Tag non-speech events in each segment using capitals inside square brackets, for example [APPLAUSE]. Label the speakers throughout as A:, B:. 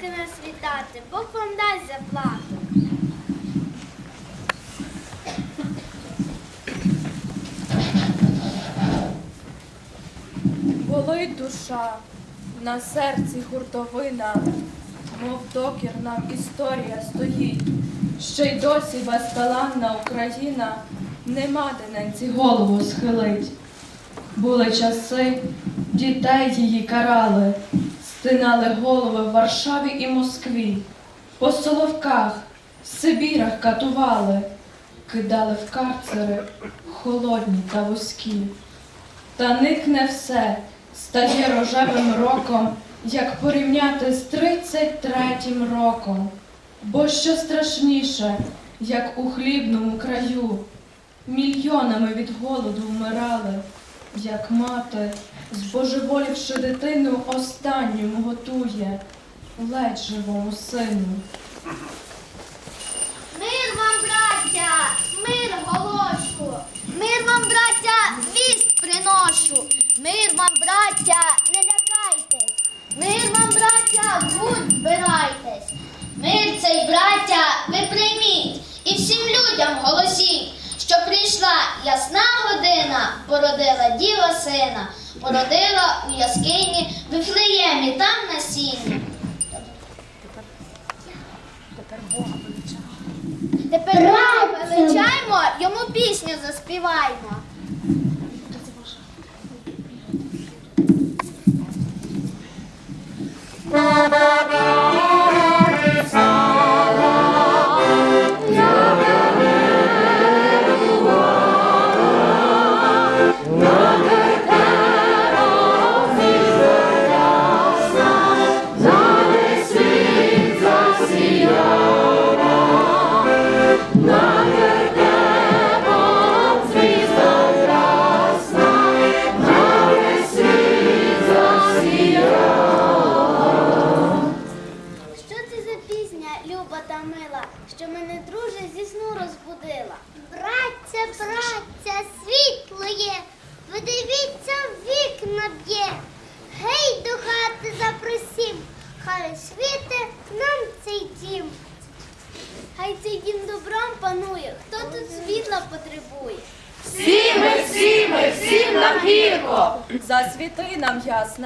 A: світати, Бог вам дасть заплату.
B: Болить душа, на серці гуртовина, мов докір нам історія стоїть. Ще й досі безталанна Україна нема де ненці голову схилить. Були часи, дітей її карали, стинали голови в Варшаві і Москві, по соловках, Сибірах катували, кидали в карцери холодні та вузькі. Та никне все, стає рожевим роком, як порівняти з тридцять третім роком. Бо що страшніше, як у хлібному краю, мільйонами від голоду вмирали, як мати, збожеволівши дитину, останню готує, ледь живому сину.
A: Мир вам, браття, мир голошу, мир вам, браття, вість приношу, мир вам, браття, не лякайтесь, мир вам, браття, гурт збирайтесь. Мир цей, браття, ви прийміть і всім людям голосіть, що прийшла ясна година, породила діва сина, породила у яскині в Вифлеємі там на сіні. Тепер Бога величаємо, йому пісню заспіваємо. Що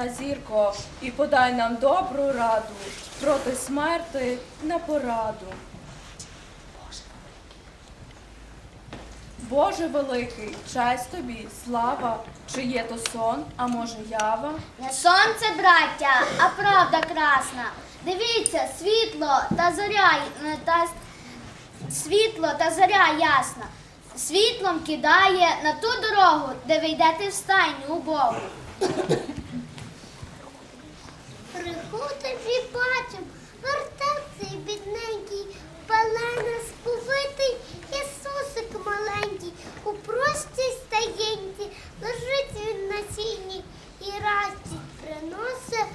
B: зірко, і подай нам добру раду проти смерти на пораду. Боже великий, честь тобі, слава, чи є то сон, а може ява?
A: Не сонце, браття, а правда красна. Дивіться, світло та зоря е, та світло та зоря ясна. Світлом кидає на ту дорогу, де ви йдете в стайню у Богу. Приходив і бачив, вертався бідненький, палена сповитий Ісусик маленький, у простій стаєнці лежить він на сіні і радість приносить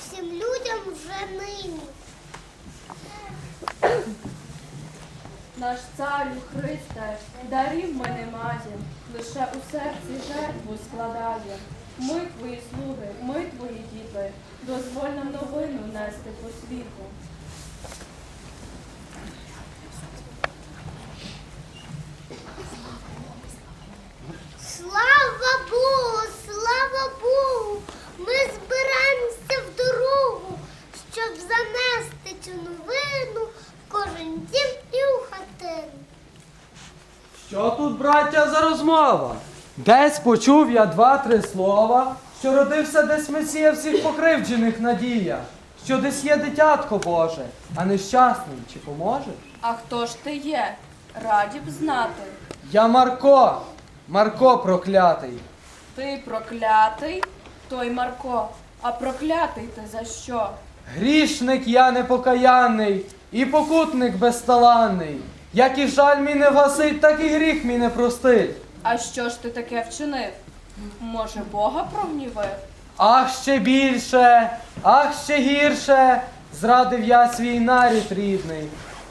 A: всім людям вже нині.
B: Наш царю Христе, дарів ми не лише у серці жертву складає. Ми твої слуги, ми твої діти, дозволь нам новину нести по світу.
A: Слава Богу, слава Богу! Ми збираємося в дорогу, щоб занести цю новину в кожен дім і у хатину.
C: Що тут, браття, за розмова? Десь почув я два-три слова, що родився десь Месія всіх покривджених надія, що десь є дитятко Боже, а нещасний чи поможе?
B: А хто ж ти є? Раді б знати.
C: Я Марко, Марко проклятий.
B: Ти проклятий, той Марко. А проклятий ти за що?
C: Грішник я непокаянний, і покутник безталанний. Як і жаль мій не вгасить, так і гріх мій не простить.
B: А що ж ти таке вчинив? Може, Бога прогнівив?
C: Ах ще більше, ах ще гірше, зрадив я свій нарід рідний.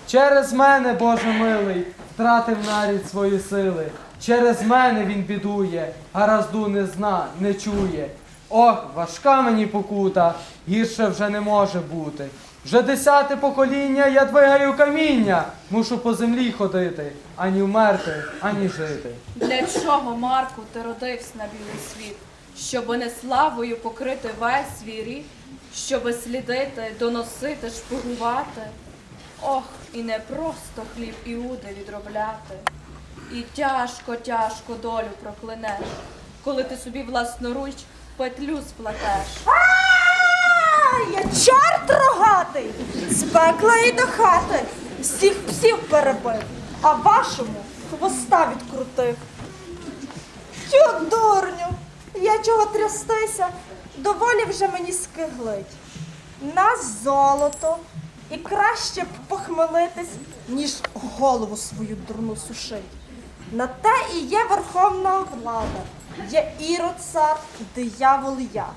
C: Через мене, Боже милий, втратив нарід свої сили. Через мене він бідує, гаразду не зна, не чує. Ох, важка мені покута, гірше вже не може бути. Вже десяте покоління я двигаю каміння. Мушу по землі ходити, ані вмерти, ані жити.
B: Для чого, Марку, ти родився на білий світ? Щоби не славою покрити весь свій рід, щоби слідити, доносити, шпигувати. Ох, і не просто хліб Іуди відробляти. І тяжко, тяжко долю проклинеш, коли ти собі власноруч петлю сплетеш.
D: Рогатий, з пекла і до хати, всіх псів перебив, а вашому хвоста відкрутив. Тю, дурню, я чого трястися, доволі вже мені скиглить. Нас золото, і краще б похмелитись, ніж голову свою дурну сушить. На те і є верховна влада, є ірод цар, диявол я.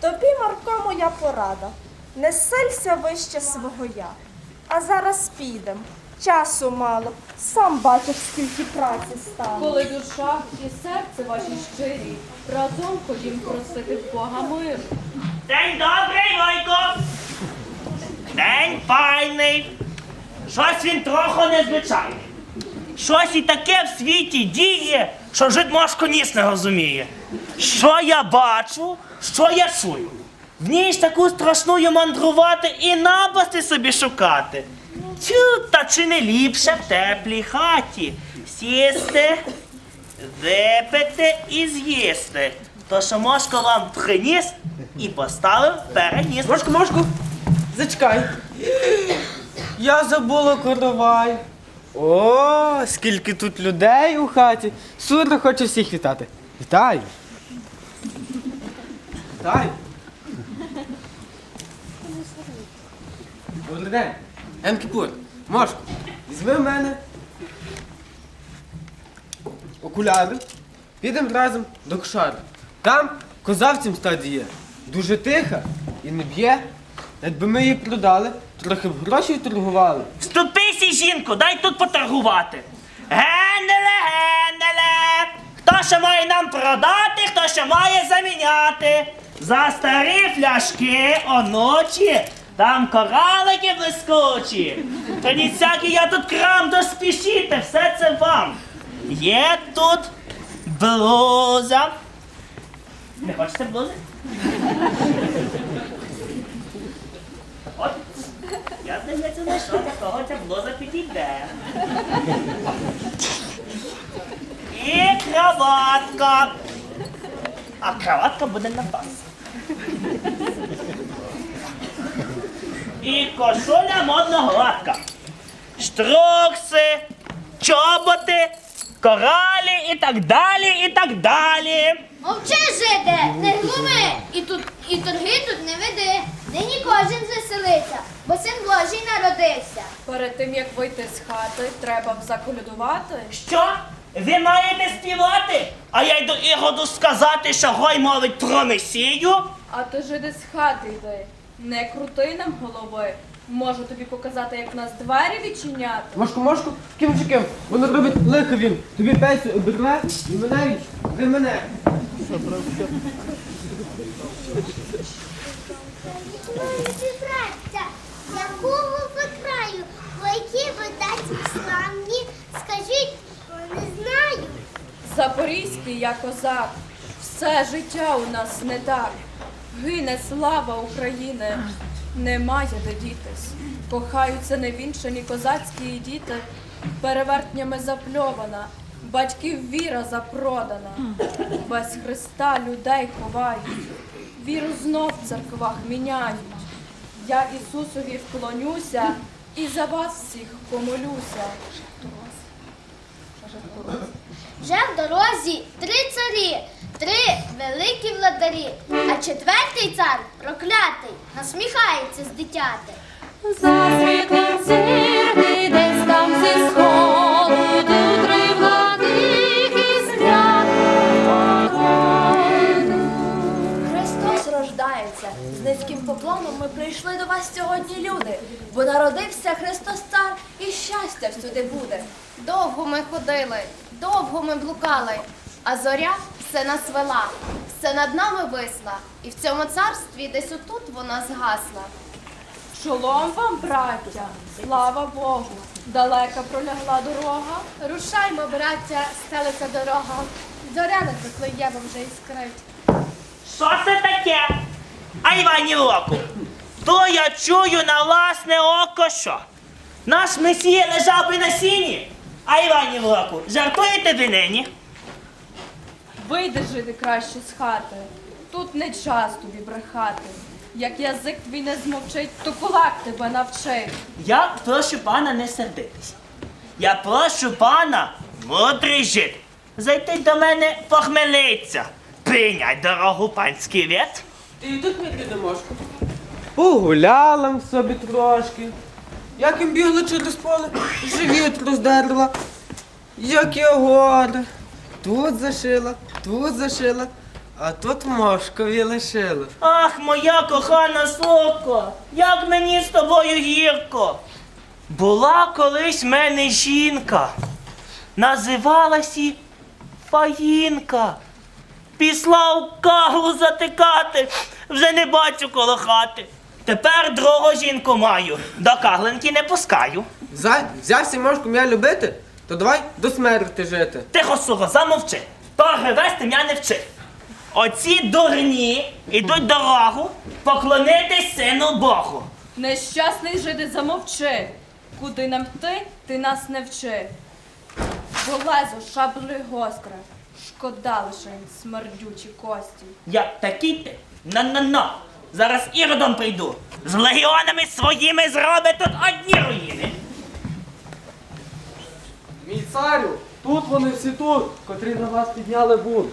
D: Тобі, Марко, моя порада. Не силься вище свого я. А зараз підем. Часу мало. Сам бачиш, скільки праці стало.
B: Коли душа і серце ваші щирі, разом ходім просити в Бога миру.
E: День добрий, Войко! День файний. Щось він трохи незвичайний. Щось і таке в світі діє, що жид мошко ніс не розуміє. Що я бачу, що я чую. В ній ж таку страшную мандрувати і напасти собі шукати. Тю, та чи не ліпше в теплій хаті сісти, випити і з'їсти. То, що мошко вам приніс і поставив переніс.
C: Мошку, мошку, зачекай. Я забула коровай. О, скільки тут людей у хаті. Сурно хочу всіх вітати. Вітаю. Вітаю. Добрий день. Енкіпур, Мошку, візьми в мене окуляри. Підемо разом до кошари. Там коза в цім стаді є. Дуже тиха і не б'є. Якби ми її продали, трохи б грошей торгували.
E: Вступися, жінку, дай тут поторгувати. Генделе, генделе. Хто ще має нам продати, хто ще має заміняти. За старі фляшки оночі, там коралики блискучі. Та ні всякий я тут крам доспішіте, все це вам. Є тут блуза. Не хочете блузи? От, я здається, знайшов, для кого ця блуза підійде. І кроватка. А кроватка буде на вас. І кошуля модно гладка. Штрокси, чоботи, коралі і так далі, і так далі.
A: Мовчи, жиде, не глуми, і тут і торги тут не веди. Нині кожен веселиться, бо син Божий народився.
B: Перед тим як вийти з хати, треба б заколядувати.
E: Що? Ви маєте співати? А я йду Ігоду сказати, що гой мовить про Месію?
B: А ти жиди з хати йди. Не крути нам голови. Можу тобі показати, як в нас двері відчиняти.
C: Мошку, мошку, ким чи ким? Воно робить лихо він. Тобі песю обірве і мене він. Ви мене.
F: Якого ви краю, по якій ви даті славні, скажіть, бо не знаю.
B: Запорізький я козак. Все життя у нас не так. Гине слава України. Немає де дітись. Кохаються невінчані козацькі діти. Перевертнями запльована, батьків віра запродана. Без Христа людей ховають. Віру знов в церквах міняють. Я Ісусові вклонюся і за вас всіх помолюся.
A: Вже в дорозі три царі, три великі владарі, а четвертий цар проклятий, насміхається з дитяти.
G: За світлом церкви, десь там зі сходу, три владики сплять.
H: Христос рождається. З низьким поклоном ми прийшли до вас сьогодні, люди, бо народився Христос Цар і щастя всюди буде.
I: Довго ми ходили, довго ми блукали, а зоря все нас вела, все над нами висла, і в цьому царстві десь отут вона згасла.
B: Шолом вам, браття, слава Богу, далека пролягла дорога.
I: Рушаймо, браття, стелиться дорога. Зоря над Вифлеємом вже іскрить.
E: Що це таке? А Іванів оку. То я чую на власне око що. Наш месія лежав би на сіні. А Іванів оку, жартуєте ви нині?
B: Вийди жити краще з хати. Тут не час тобі брехати. Як язик твій не змовчить, то кулак тебе навчить.
E: Я прошу пана не сердитись. Я прошу пана, мудрий жит, зайти до мене похмелиться. Прийнять дорогу панський вет.
C: І тут ми підемошку. Погуляла м собі трошки. Як їм бігла через поле, живіт роздерла. Як я года. Тут зашила, тут зашила, а тут мошкові лишила.
E: Ах, моя кохана соко, як мені з тобою гірко. Була колись в мене жінка, називалася Фаїнка. Пішла в каглу затикати, вже не бачу коло хати. Тепер другу жінку маю, до каглинки не пускаю.
C: Взя, взявся мошку я любити, то давай до смерти жити.
E: Тихо, суго, замовчи. Торги вести мене не вчи. Оці дурні ідуть дорогу поклонитись сину Богу.
B: Нещасний жиди, замовчи. Куди нам йти, ти нас не вчи. Железо шаблею гостре, шкода лише їм смердючі кості.
E: Я такий ти на-на-на. Зараз іродом прийду. З легіонами своїми зробить тут одні руїни.
C: Мій царю, тут вони всі тут, котрі на вас підняли бунт.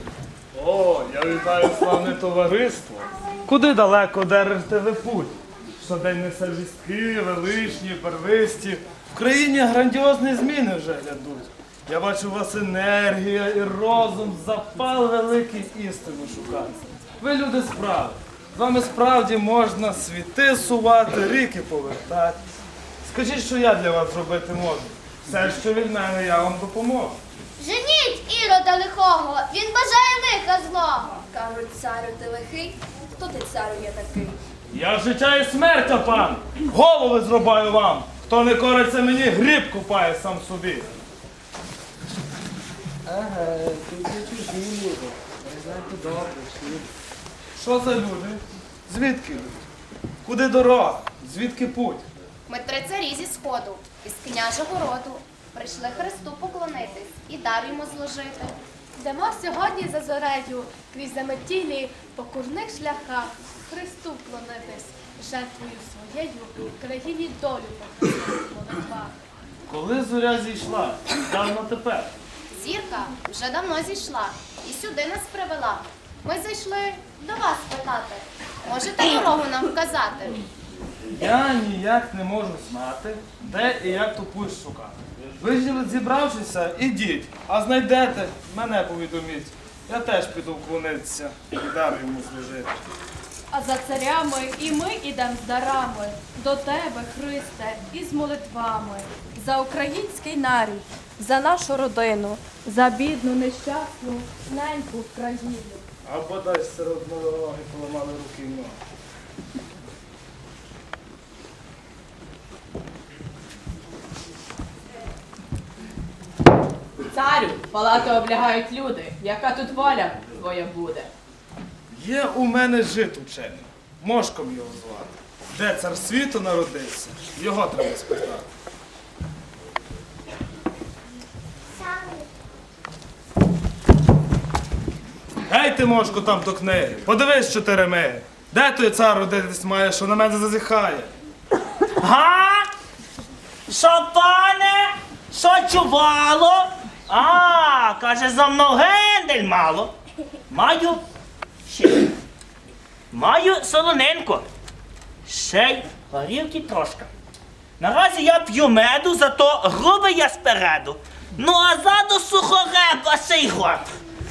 J: О, я вітаю славне товариство. Куди далеко держите ви путь? Щодень несе вістки, величні, первисті. В країні грандіозні зміни вже глядуть. Я бачу у вас енергія і розум, запал великий істину шукати. Ви люди справи. З вами справді можна світи сувати, ріки повертати. Скажіть, що я для вас зробити можу. Все, що від мене, я вам допоможу.
A: Женіть ірода лихого, він бажає лиха злого.
H: Кажуть, царю ти лихий, хто ти царю є такий?
J: Я життя і смертя, пан! Голови зрубаю вам! Хто не кориться мені, гріб купає сам собі.
C: Еге, тут є чужі люди. Ви знаєте добре, що.
J: Що за люди? Звідки? Куди дорога? Звідки путь?
I: Ми три царі зі сходу, із княжого роду. Прийшли Христу поклонитись і дар йому зложити. Йдемо сьогодні за зорею, крізь заметілі по курних шляхах Христу вклонитись, жертвою своєю країні долю покрити в молитвах.
J: Коли зоря зійшла, давно тепер.
I: Зірка вже давно зійшла і сюди нас привела. Ми зайшли до вас питати. Можете дорогу нам вказати?
J: Я ніяк не можу знати, де і як ту путь шукати. Ви ж зібравшися, ідіть, а знайдете, мене повідоміть. Я теж піду вклонитися і дар йому служити.
B: А за царями і ми ідем з дарами до тебе, Христе, і з молитвами за український нарід, за нашу родину, за бідну, нещасну, неньку в країну.
J: А бодай серед дороги поламали руки ноги.
K: Царю, палати облягають люди. Яка тут воля твоя буде?
J: Є у мене жит учений, мошком його звати. Де цар світу народився, його треба спитати. Гей ти, мошку, там до книги, подивись, що ти ремеє. Де той цар родитись має, що на мене зазіхає?
E: Га? Що, пане? Що чувало? А, каже, за мною гендель мало. Маю ще. Маю солонинку. Ще й горілки трошки. Наразі я п'ю меду, зато грубий я спереду. Ну а ззаду сухореба сей год.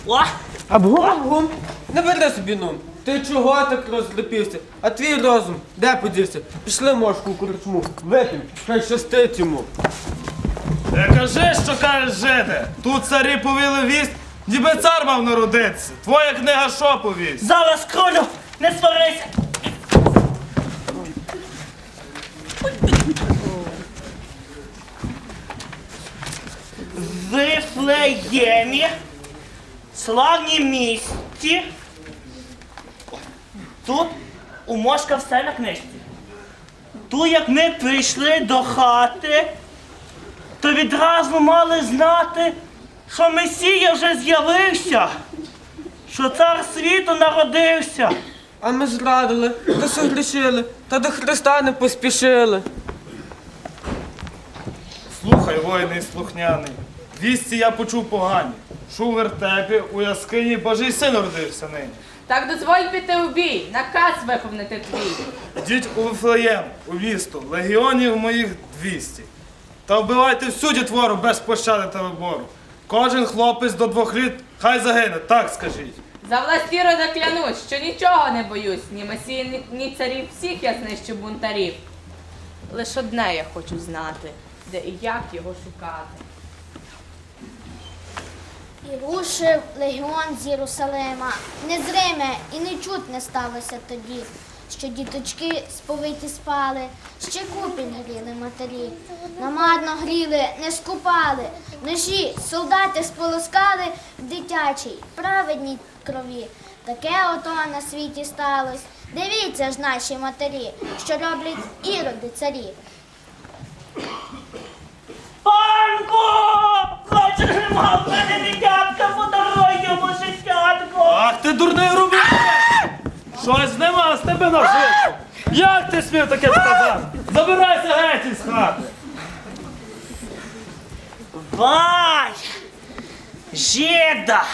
E: О,
C: Абгум-гум, не бери собі нум. Ти чого так розлепився? А твій розум де подівся? Пішли мошку корчму, вип'ємо, хай щастить йому.
J: Не кажи, що кажеш жиде. Тут царі повіли вість, ніби цар мав народитися. Твоя книга що повість?
E: зараз кролю, не сварися. В Вифлеємі, славній місті. Тут у Мошка все на книжці. Тут, як ми прийшли до хати, то відразу мали знати, що Месія вже з'явився, що цар світу народився.
C: А ми зрадили, та согрішили, та до Христа не поспішили.
J: Слухай, воїний слухняний. Вісті я почув погані. Що у вертепі у яскині Божий син родився нині.
K: Так дозволь піти у бій, наказ виповнити твій.
J: Йдіть у Вифлеєм, у місто, легіонів моїх 200. Та вбивайте всю дітвору без пощади та вибору. Кожен хлопець до двох літ хай загине, так скажіть.
K: За власть рода клянусь, що нічого не боюсь, ні месії, ні, ні царів, всіх я знищу бунтарів. Лиш одне я хочу знати, де і як його шукати.
A: І рушив легіон з Єрусалима. Незриме і не чутне сталося тоді, що діточки сповиті спали, ще купінь гріли матері. Намарно гріли, не скупали, ножі солдати сполоскали в дитячій, праведній крові. Таке ото на світі сталось. Дивіться ж наші матері, що роблять іроди царі.
E: Панко! В мене дитятка, подаруй йому життятко!
J: Ах ти дурний рубін! Щось нема з тебе на житті. Як ти смів таке сказати? Забирайся геть із хати.
E: Вай! Жеда!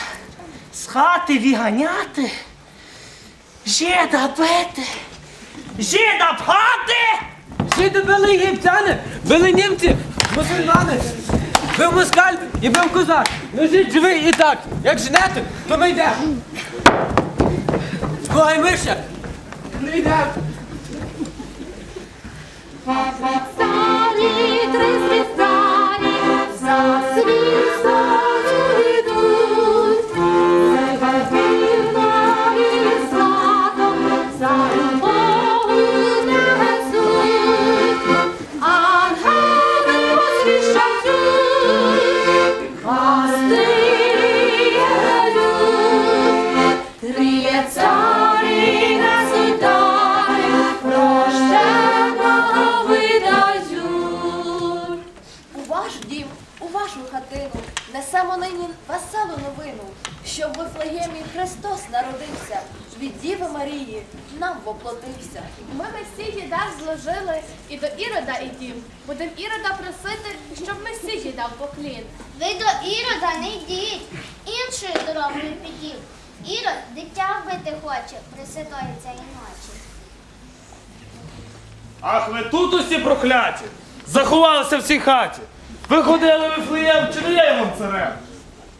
E: З хати віганяти? Жеда бити? Жеда пхати?
C: Жиди били єгиптяни, били німці, мусульмани. Бив москаль і бив козак. Лежить живий і так. Як жнете, то ми йдемо. Кого Миша! Не йдемо.
A: Не йдіть, іншою дорогою підів. Ірод дитя вбити хоче, пресвятої цієї ночі.
J: Ах, ви тут усі прокляті! Заховалися в цій хаті! Ви ходили в Вифлеєм, чи не я вам царем?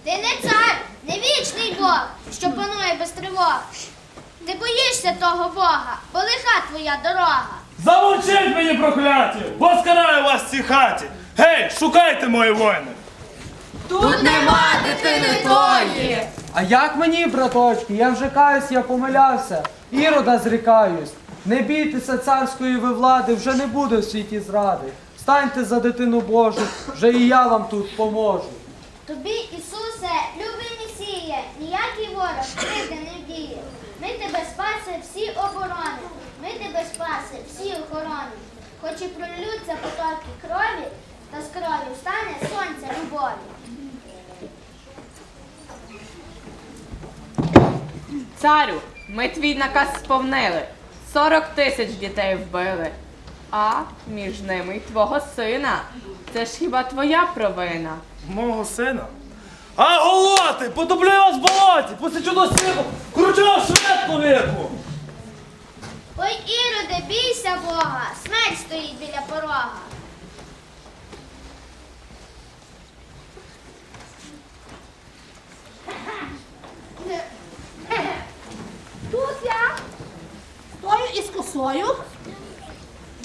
A: Ти не цар, не вічний Бог, що панує без тривог. Ти боїшся того Бога, бо лиха твоя дорога.
J: Замовчіть мені прокляті! Бо скараю вас в цій хаті! Гей, шукайте мої воїни!
K: Тут нема дитини тої.
C: А як мені, браточки? Я вже каюсь, я помилявся. Ірода зрікаюсь. Не бійтеся царської ви влади, вже не буде в світі зради. Станьте за дитину Божу, вже і я вам тут поможу.
A: Тобі, Ісусе, любий Месія, ніякий ворог кривди не вдіє. Ми тебе спаси всі оборони, ми тебе спаси всі охорони. Хоч і пролються потоки крові, та з крові встане сонце любові.
K: Царю, ми твій наказ сповнили. Сорок тисяч дітей вбили. А між ними й твого сина. Це ж хіба твоя провина?
J: Мого сина? А голоти! Потоплю вас в болоті! Посичу до силу! Кручу швидко віку!
A: Ой, Іроде, бійся Бога, смерть стоїть біля порога.
I: Тут я стою із косою.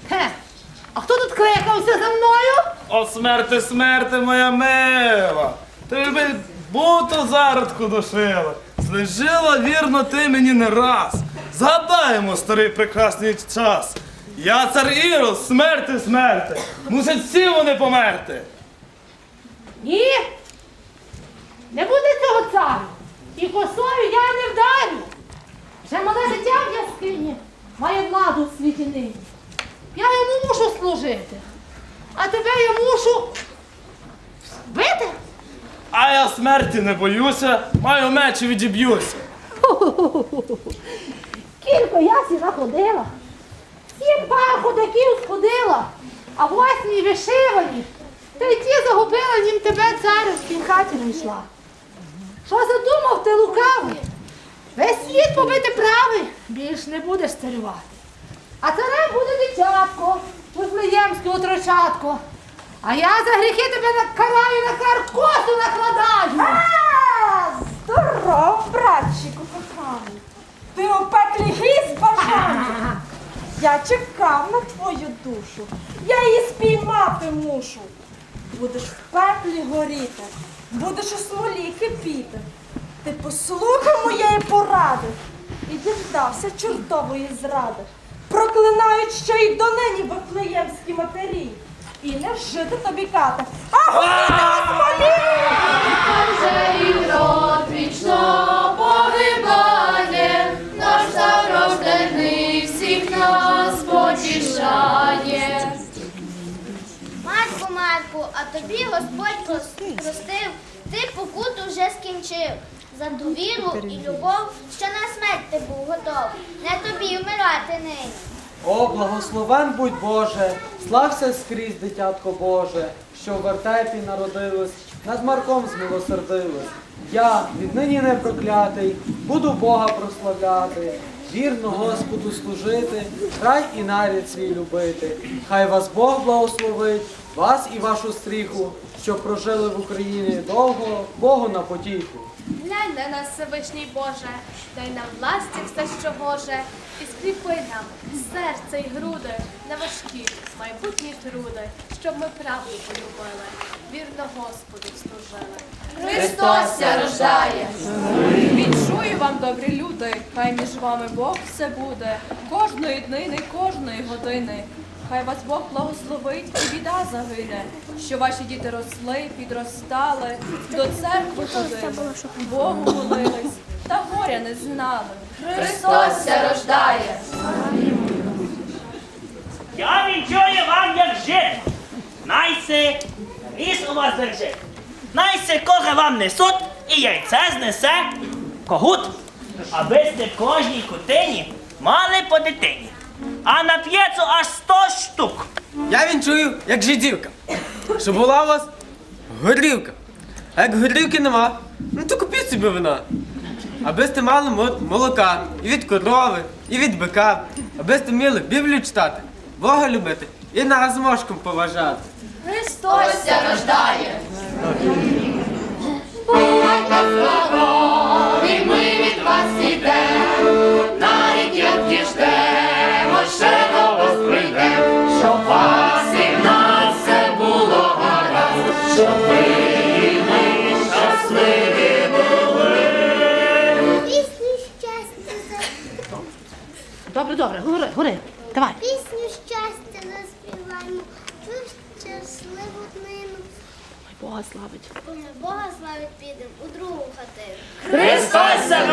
I: Хе. А хто тут кликався за мною?
J: О, смерти, смерти, моя мила! Ти би буту зародку душила. Служила вірно ти мені не раз. Згадаємо старий прекрасний час. Я цар Ірос, смерти, смерти. Мусять всі вони померти.
G: Ні. Не буде цього царю. І косою я не вдарю. Вже мале дитя в яскині має владу у світі нині. Я йому мушу служити. А тебе я мушу бити?
J: А я смерті не боюся, маю меч і відіб'юся. [LAUGHS]
G: Кілько я сіна ходила, сім пар ходаків сходила, а восьмій вишивані, та й ті загубила, нім тебе царю в хаті не йшла. Що задумав ти лукавий? Весь світ побити правий, більш не будеш царювати. А царем буде дитятко, Вифлеємське отрочатко. А я за гріхи тебе накараю на каркосу накладаю.
D: А, Здоров, братчику коханий. Ти у пеклі грізь бажання. [LAUGHS] Я чекав на твою душу. Я її спіймати мушу. Будеш в пеклі горіти, будеш у смолі кипіти. Ти послухав моєї поради і діждався чортової зради. Проклинають ще й донині вифлеємські матері. І не жити тобі ката, а смолі!
G: І род вічно погибає, наш зарождений всіх нас потішає.
A: Марку, Марку, а тобі Господь простив, ти покуту вже скінчив. За довіру і любов, що на смерть ти був готов. Не тобі вмирати нині.
C: О, благословен будь Боже, слався скрізь, дитятко Боже, що в вертепі народилось, над Марком змилосердилось. Я, віднині не проклятий, буду Бога прославляти, вірно Господу служити, край і нарід свій любити. Хай вас Бог благословить, вас і вашу стріху, щоб прожили в Україні довго, Богу на потіху.
I: Глянь на нас, Всевишній Боже, дай нам власті все, що може, і скріпи нам серце й груди на важкі майбутні труди, щоб ми правду полюбили, вірно Господу служили.
H: Христос ся рождає.
B: Відчую вам, добрі люди, хай між вами Бог все буде, кожної днини, кожної години. Хай вас Бог благословить і біда загине, що ваші діти росли, підростали, до церкви ходили, Богу молились, та горя не знали.
H: Христос ся рождає.
E: Я вінчую вам, як жити. Найси ріс у вас держить. Найси кога вам несуть і яйце знесе когут, аби сте в кожній кутині мали по дитині. А на п'єцу аж сто штук.
L: Я вінчую, як жидівка. Щоб була у вас горілка. А як горілки нема, ну то купіть собі вина. Аби сте мали мо- молока і від корови, і від бика, аби сте вміли Біблію читати, Бога любити і нас мошком поважати.
H: Христос рождає.
G: Будьте здорові, Добре, добре, говори, гори, давай.
F: пісню щастя заспіваємо. Ви щасливу днину.
G: Бога славить.
A: Бога славить підемо у другу хатину.
E: Христос се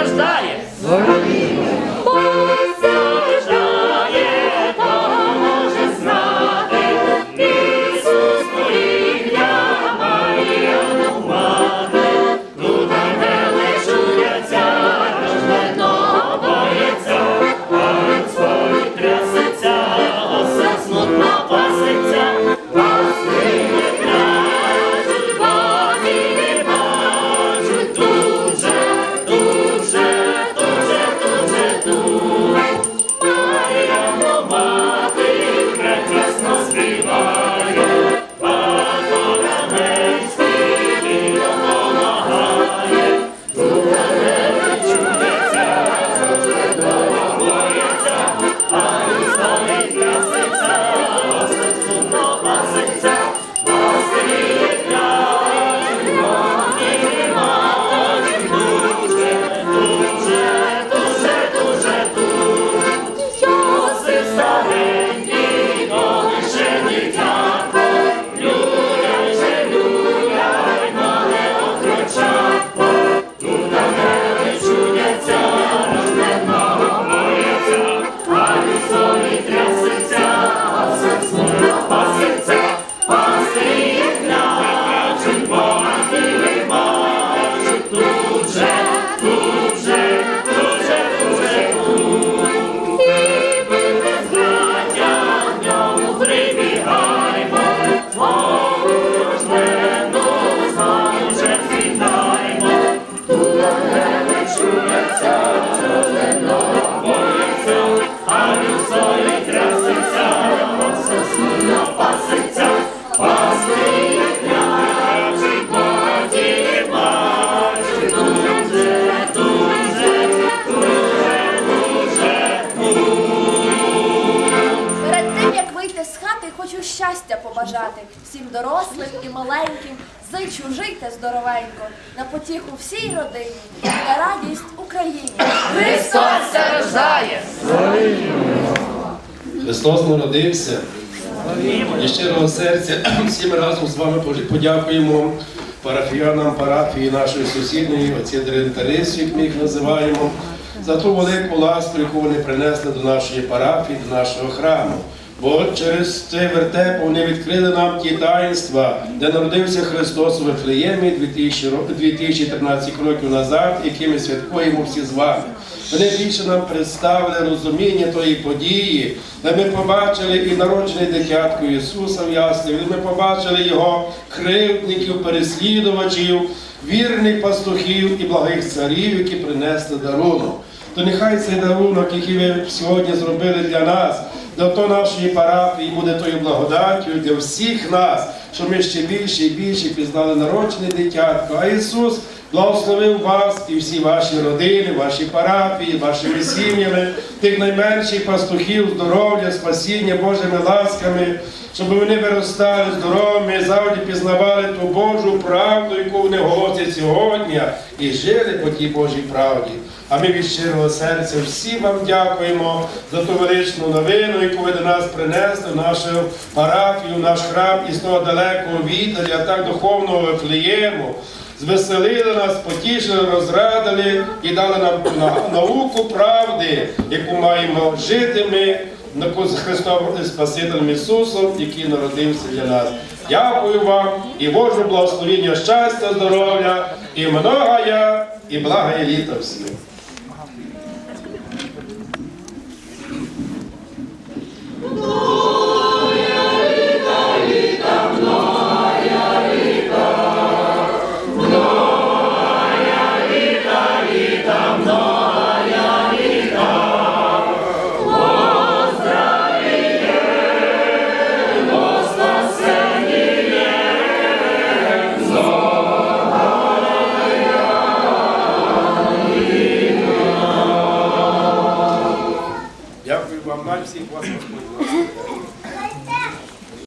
H: здоровенько, на потіху всій родині, і на радість Україні.
K: Христос се рождає!
M: Христос народився. І щирого серця всі ми разом з вами подякуємо парафіянам парафії нашої сусідньої, оці Тарисі, як ми їх називаємо, за ту велику ласку, яку вони принесли до нашої парафії, до нашого храму. Бо через цей вертеп вони відкрили нам ті таїнства, де народився Христос у Вифлеємі 2000 ро- 2013 років назад, які ми святкуємо всі з вами. Вони більше нам представили розуміння тої події, де ми побачили і народжене дитятко Ісуса в яслі, ми побачили Його кривдників, переслідувачів, вірних пастухів і благих царів, які принесли дарунок. То нехай цей дарунок, який ви сьогодні зробили для нас, то нашої парафії буде тою благодаттю для всіх нас, що ми ще більше і більше пізнали народжене дитятко. А Ісус благословив вас і всі ваші родини, ваші парафії, вашими сім'ями, тих найменших пастухів, здоров'я, спасіння Божими ласками, щоб вони виростали здоровими, завжди пізнавали ту Божу правду, яку вони голосять сьогодні, і жили по тій Божій правді. А ми від щирого серця всім вам дякуємо за ту величну новину, яку ви до нас принесли нашу парафію, наш храм із того далекого віддаля, так духовного Вифлеєму. Звеселили нас, потішили, розрадили і дали нам на- науку правди, яку маємо жити ми з Христом Спасителем Ісусом, який народився для нас. Дякую вам і Божу благословіння, щастя, здоров'я, і многая, і благая літа всім.